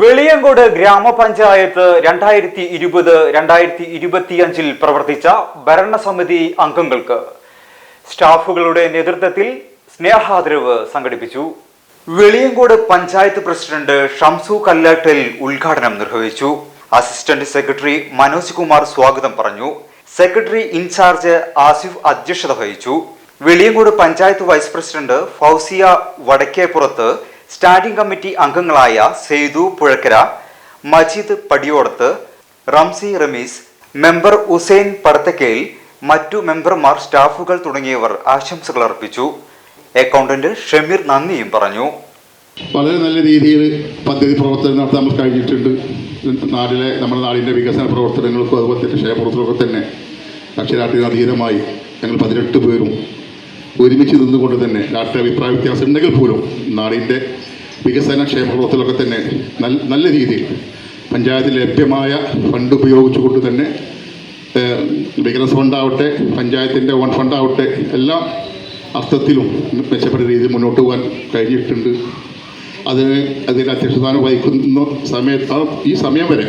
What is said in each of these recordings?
വെളിയങ്കോട് ഗ്രാമപഞ്ചായത്ത് രണ്ടായിരത്തി ഇരുപത് രണ്ടായിരത്തി ഇരുപത്തിയഞ്ചിൽ പ്രവർത്തിച്ച ഭരണസമിതി അംഗങ്ങൾക്ക് സ്റ്റാഫുകളുടെ നേതൃത്വത്തിൽ സ്നേഹാദരവ് സംഘടിപ്പിച്ചു. വെളിയങ്കോട് പഞ്ചായത്ത് പ്രസിഡന്റ് ഷംസു കല്ലാട്ടിൽ ഉദ്ഘാടനം നിർവഹിച്ചു. അസിസ്റ്റന്റ് സെക്രട്ടറി മനോജ് കുമാർ സ്വാഗതം പറഞ്ഞു. സെക്രട്ടറി ഇൻചാർജ് ആസിഫ് അധ്യക്ഷത വഹിച്ചു. Veliyankode panchayat vice president Fousiya Vadakkepurath standing committee അംഗങ്ങളായ സെയ്തു പുഴക്കര മജീദ് പടിയോടത്ത് റംസി റമീസ് മെമ്പർ ഉസൈൻ പടത്തക്കയിൽ മറ്റു മെമ്പർമാർ സ്റ്റാഫുകൾ തുടങ്ങിയവർ ആശംസകൾ അർപ്പിച്ചു. അക്കൗണ്ടന്റ് ഷമീർ നന്ദിയും പറഞ്ഞു. വളരെ നല്ല രീതിയിൽ പദ്ധതി പ്രവർത്തനം നടത്താൻ കഴിഞ്ഞിട്ടുണ്ട്. നാടിലെ നമ്മുടെ നാടിന്റെ വികസന പ്രവർത്തനങ്ങൾക്കും അതുപോലെ തന്നെ ക്ഷേമപ്രവർത്തനമൊക്കെ തന്നെ അതീതമായി ഞങ്ങൾ പതിനെട്ട് പേരും ഒരുമിച്ച് നിന്നുകൊണ്ട് തന്നെ രാഷ്ട്രീയ അഭിപ്രായ വ്യത്യാസം ഉണ്ടെങ്കിൽ പോലും നാടിന്റെ വികസന ക്ഷേമ പ്രവർത്തനമൊക്കെ തന്നെ നല്ല രീതിയിൽ പഞ്ചായത്തിൽ ലഭ്യമായ ഫണ്ട് ഉപയോഗിച്ചുകൊണ്ട് തന്നെ വികസന ഫണ്ടാവട്ടെ പഞ്ചായത്തിന്റെ ഓൺ ഫണ്ടാവട്ടെ എല്ലാ അർത്ഥത്തിലും മെച്ചപ്പെട്ട രീതിയിൽ മുന്നോട്ട് പോകാൻ കഴിഞ്ഞിട്ടുണ്ട്. അതിന് അതിന്റെ അധ്യക്ഷസ്ഥാനം വഹിക്കുന്ന സമയത്ത് ഈ സമയം വരെ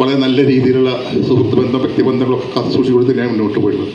വളരെ നല്ല രീതിയിലുള്ള സുഹൃത്ത് ബന്ധം വ്യക്തിബന്ധങ്ങളൊക്കെ കാത്തു സൂക്ഷിച്ചുകൊണ്ട് തന്നെയാണ് മുന്നോട്ട് പോയിട്ടുള്ളത്